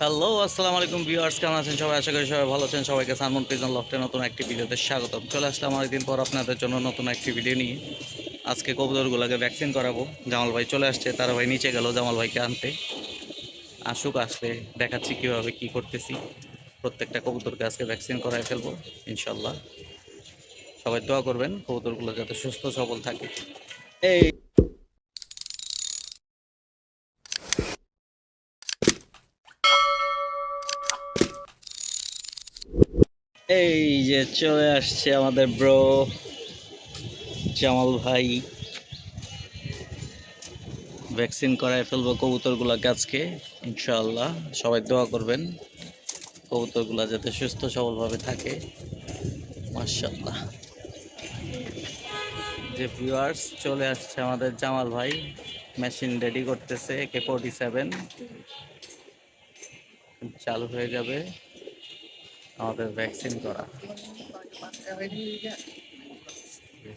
Hello আসসালামু আলাইকুম viewers, কেমন আছেন? সবাই আশা করি সবাই ভালো আছেন। সবাইকে সানমন প্রিজন লফটে নতুন একটি ভিডিওতে স্বাগতম। চলে আসলাম অনেকদিন পর আপনাদের জন্য নতুন একটি ভিডিও নিয়ে। আজকে কবুতরগুলোকে ভ্যাকসিন করাবো। জামাল ভাই চলে আসছে, তার ভাই নিচে গেল, জামাল ভাইকে আনতে। আসুক, আসলে দেখাচ্ছি কীভাবে কি করতেছি। প্রত্যেকটা কবুতরকে আজকে ভ্যাকসিন করায় ফেলব ইনশাল্লাহ সবাই দোয়া করবেন, কবুতরগুলো যাতে সুস্থ, সবল থাকে। এই এই যে চলে আসছে আমাদের ব্রো জামাল ভাই। ভ্যাকসিন করায় ফেলব কবুতরগুলো গাছকে, ইনশাআল্লাহ। সবাই দোয়া করবেন, কবুতরগুলো যাতে সুস্থ সবলভাবে থাকে। মার্শাল্লাহ যে ভিউয়ার্স চলে আসছে আমাদের জামাল ভাই। মেশিন রেডি করতেছে কে ফোর্টি সেভেন চালু হয়ে যাবে। আমাদের ভ্যাকসিন করা।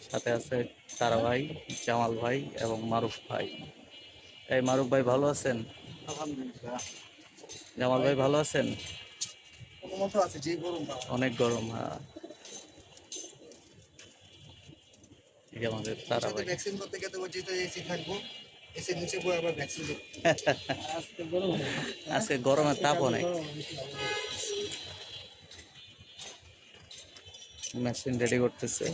সাথে আছে তারা ভাই জামাল ভাই এবং মারুফ ভাই। এই মারুফ ভাই ভালো আছেন? জামাল ভাই ভালো আছেন? কোনো মতো আছে যে গরম অনেক গরম হ্যাঁ। আমাদের তারা ভাই। ভ্যাকসিন করতে গেলে যেহেতু এসি থাকব এসি নিচে বয়ে আবার ভ্যাকসিন দেবো আজকে গরমের তাপ অনেক। মেশিন রেডি করতেছে।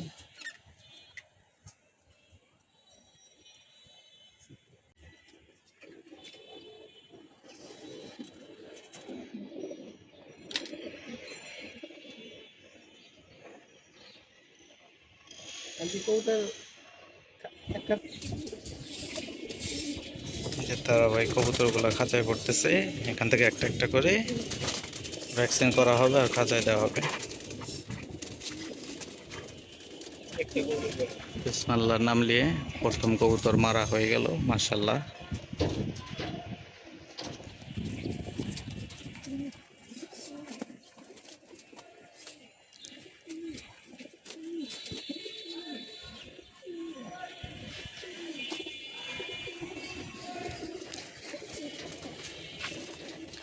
তারা ভাই কবুতরগুলো খাঁচায় পড়তেছে এখান থেকে একটা একটা করে ভ্যাকসিন করা হবে আর খাঁচায় দেওয়া হবে। বিসমাল্লার নাম নিয়ে প্রথম কবুতর মারা হয়ে গেল মার্শাল্লাহ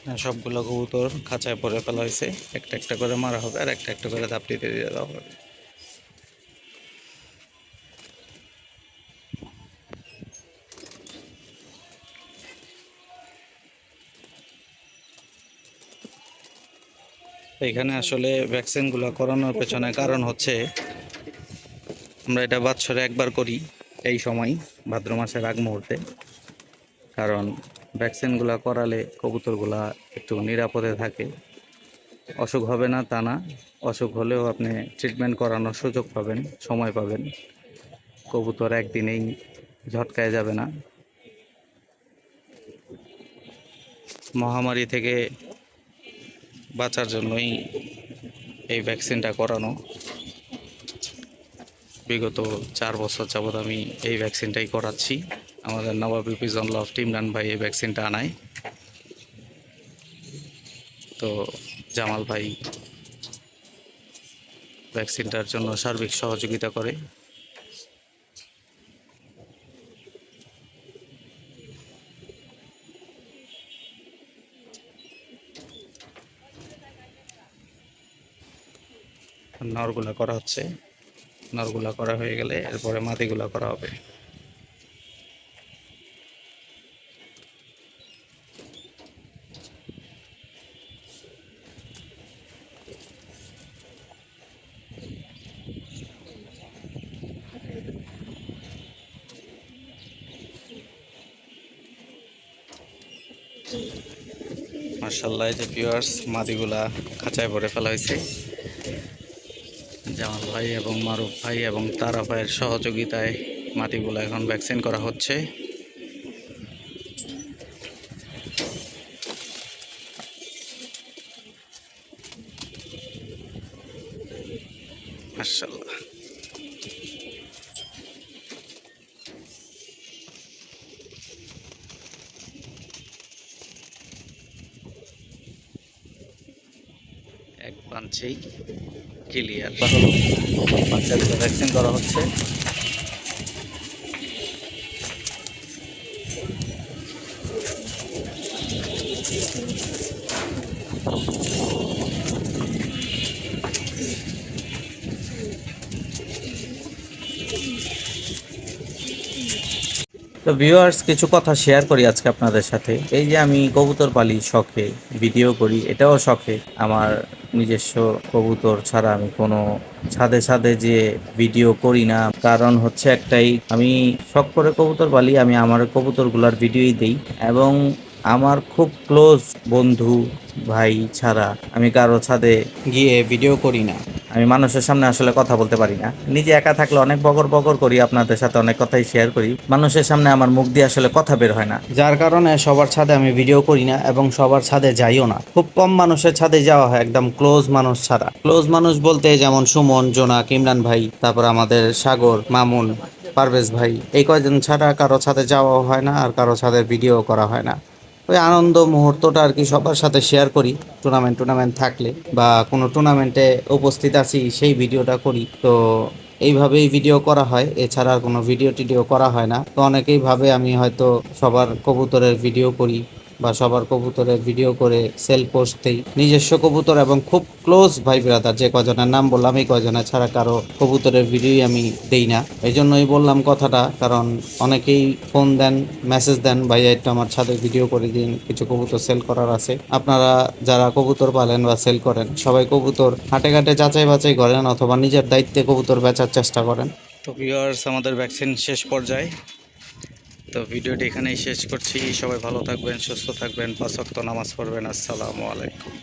হ্যাঁ, সবগুলো কবুতর খাঁচায় পরে ফেলা হয়েছে। একটা একটা করে মারা হবে আর একটা একটা করে দাপটিতে দিয়ে দেওয়া হবে। এখানে আসলে ভ্যাকসিনগুলো করানোর পেছনে কারণ হচ্ছে আমরা এটা বছরে একবার করি এই সময় ভাদ্র মাসের আগ মুহূর্তে। কারণ ভ্যাকসিনগুলো করালে কবুতরগুলা একটু নিরাপদে থাকে। অসুখ হবে না তা না, অসুখ হলেও আপনি ট্রিটমেন্ট করানোর সুযোগ পাবেন, সময় পাবেন। কবুতর একদিনেই ঝটকায় যাবে না। মহামারী থেকে বাঁচার জন্যই এই ভ্যাকসিনটা করানো। বিগত চার বছর যাবৎ আমি এই ভ্যাকসিনটাই করাচ্ছি। আমাদের নবাবী পিজন লভ টিমরান ভাই এই ভ্যাকসিনটা আনায়। তো জামাল ভাই ভ্যাকসিনটার জন্য সার্বিক সহযোগিতা করে। নরগুলা করা হচ্ছে। নরগুলা করা হয়ে গেলে এরপরে মাদিগুলা করা হবে। মার্শাল্লাহ যে পিওয়ার্স মাদিগুলা খাঁচায় ভরে ফেলা হয়েছে। জামাল ভাই এবং মারুফ ভাই এবং তারা ভাইয়ের সহযোগিতায় মাটিগুলো এখন ভ্যাকসিন করা হচ্ছে। মার্শাল্লাহ পাঞ্চেই ক্লিয়ার বাচ্চাদের ভ্যাকসিন করা হচ্ছে। তো ভিউয়ার্স কিছু কথা শেয়ার করি আজকে আপনাদের সাথে। এই যে আমি কবুতর পালি শখে ভিডিও করি, এটাও শখে। আমার নিজস্ব কবুতর ছাড়া আমি কোনো ছাদে ছাদে যে ভিডিও করি না। কারণ হচ্ছে একটাই, আমি শখ করে কবুতর পালি, আমি আমার কবুতরগুলার ভিডিওই দিই। এবং আমার খুব ক্লোজ বন্ধু ভাই ছাড়া আমি কারও ছাদে গিয়ে ভিডিও করি না। আমি মানুষের সামনে আসলে কথা বলতে পারি না। নিজে একা থাকলে অনেক বকর বগর করি, আপনাদের সাথে অনেক কথাই শেয়ার করি। মানুষের সামনে আমার মুখ দিয়ে আসলে কথা বের হয় না। যার কারণে সবার ছাদে আমি ভিডিও করি না এবং সবার ছাদে যাইও না। খুব কম মানুষের ছাদে যাওয়া হয়, একদম ক্লোজ মানুষ ছাড়া। ক্লোজ মানুষ বলতে যেমন সুমন, জোনাক, ইমরান ভাই, তারপর আমাদের সাগর, মামুন, পারভেজ ভাই। এই কয়জন ছাড়া কারও ছাদে যাওয়া হয় না আর কারও ছাদে ভিডিও করা হয় না। ওই আনন্দ মুহূর্তটা আর কি সবার সাথে শেয়ার করি টুর্নামেন্ট টুর্নামেন্ট থাকলে বা কোনো টুর্নামেন্টে উপস্থিত আছি, সেই ভিডিওটা করি। তো এইভাবেই ভিডিও করা হয়, এছাড়া আর কোনো ভিডিও টিডিও করা হয় না। তো অনেকেই ভাবে আমি হয়তো সবার কবুতরের ভিডিও করি বা সবার কবুতরের ভিডিও করে সেল পোস্ট দিই নিজস্ব কবুতর এবং খুব ক্লোজ ভাই ব্রাদার যে কজনের নাম বললাম, এই কজনের ছাড়া কারও কবুতরের ভিডিওই আমি দেই না। এই জন্যই বললাম কথাটা, কারণ অনেকেই ফোন দেন মেসেজ দেন, ভাইয়া, একটু আমার ছাদে ভিডিও করে দিন, কিছু কবুতর সেল করার আছে। আপনারা যারা কবুতর পালেন বা সেল করেন, সবাই কবুতর হাটে ঘাটে যাচাই বাছাই করেন অথবা নিজের দায়িত্বে কবুতর বেচার চেষ্টা করেন। তো ভিউয়ার্স আমাদের ভ্যাকসিন শেষ পর্যায়ে। তো ভিডিওটি এখানেই শেষ করছি। সবাই ভালো থাকবেন, সুস্থ থাকবেন, পাঁচ নামাজ পড়বেন। আসসালামু আলাইকুম।